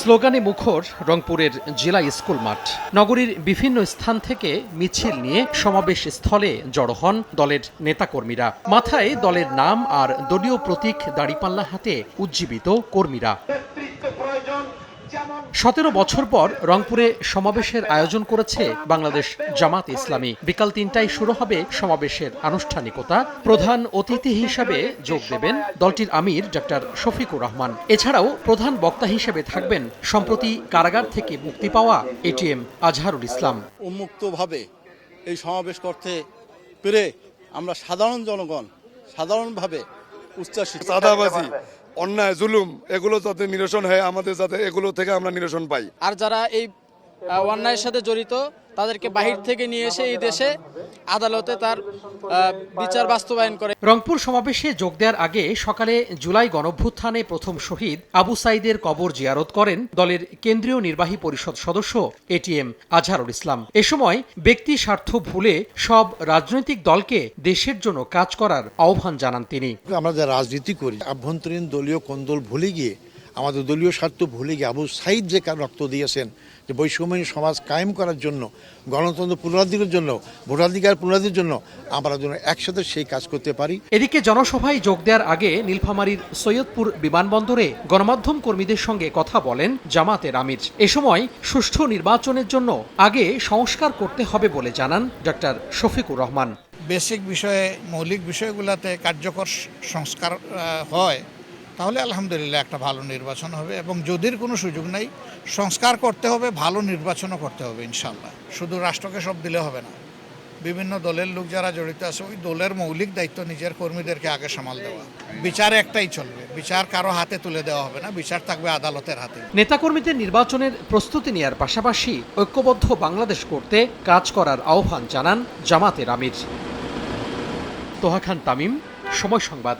স্লোগানে মুখর রংপুরের জেলা স্কুল মাঠ। নগরীর বিভিন্ন স্থান থেকে মিছিল নিয়ে সমাবেশ স্থলে জড়ো হন দলের নেতাকর্মীরা। মাথায় দলের নাম আর দলীয় প্রতীক দাড়িপাল্লা হাতে উজ্জীবিত কর্মীরা। সতেরো বছর পর রংপুরে সমাবেশের আয়োজন করেছে বাংলাদেশ জামাত ইসলামী। বিকাল তিনটায় শুরু হবে সমাবেশের আনুষ্ঠানিকতা। প্রধান অতিথি হিসাবে যোগ দেবেন দলটির আমির ডক্টর শফিকুর রহমান। এছাড়াও প্রধান বক্তা হিসেবে থাকবেন সম্প্রতি কারাগার থেকে মুক্তি পাওয়া এটিএম আজহারুল ইসলাম। উন্মুক্তভাবে এই সমাবেশ করতে পেরে আমরা সাধারণ জনগণ সাধারণভাবে চাঁদাবাজি অন্যায়, জুলুম, এগুলো যাতে নিরসন হয়, আমাদের যাতে এগুলো থেকে আমরা নিরসন পাই। আর যারা এই অন্যায়ের সাথে জড়িত তাদেরকে বাহির থেকে নিয়ে এসে এই দেশে আদালতে তার বিচার বাস্তবায়ন করে। রংপুর সমাবেশে যোগ দেওয়ার আগে সকালে জুলাই গণভ্যুত্থানে প্রথম শহীদ আবু সাইদের কবর জিয়ারত করেন দলের কেন্দ্রীয় নির্বাহী পরিষদ সদস্য এটিএম আজহারুল ইসলাম। এ সময় ব্যক্তি স্বার্থ ভুলে সব রাজনৈতিক দলকে দেশের জন্য কাজ করার আহ্বান জানান তিনি। আমরা যা রাজনীতি করি আভ্যন্তরীণ দলীয় কোন্দল ভুলে গিয়ে আমাদের দলীয় স্বার্থ ভুলে গিয়ে আবু সাইদ যে কার রক্ত দিয়েছেন যে বৈষম্যহীন সমাজ কায়েম করার জন্য গণতন্ত্র পুনরাধিকের জন্য ভোটাধিকার পুনরাধির জন্য আমরা যেন একসাথে সেই কাজ করতে পারি। এদিকে জনসভায় যোগ দেওয়ার আগে নীলফামারীর সৈয়দপুর বিমানবন্দরে গণমাধ্যম কর্মীদের সঙ্গে কথা বলেন জামাতের আমির। এ সময় সুষ্ঠু নির্বাচনের জন্য আগে সংস্কার করতে হবে বলে জানান ডক্টর শফিকুর রহমান। বেসিক বিষয়ে মৌলিক বিষয়গুলোতে কার্যকর সংস্কার হয়। তাহলে আলহামদুলিল্লাহ একটা ভালো নির্বাচন হবে এবং যদির কোনো সুযোগ নেই, সংস্কার করতে হবে, ভালো নির্বাচনও করতে হবে ইনশাল্লাহ শুধু রাষ্ট্রকে সব দিলে হবে না। বিভিন্ন দলের লোক যারা জড়িত আছে, ওই দলের মৌলিক দায়িত্ব নিজের কর্মীদেরকে আগে সামাল দেওয়া। বিচার একটাই চলবে। বিচার কারও হাতে তুলে দেওয়া হবে না, বিচার থাকবে আদালতের হাতে। নেতাকর্মীদের নির্বাচনের প্রস্তুতি নেয়ার পাশাপাশি ঐক্যবদ্ধ বাংলাদেশ করতে কাজ করার আহ্বান জানান জামাতের আমির। তোহা খান তামিম, সময় সংবাদ।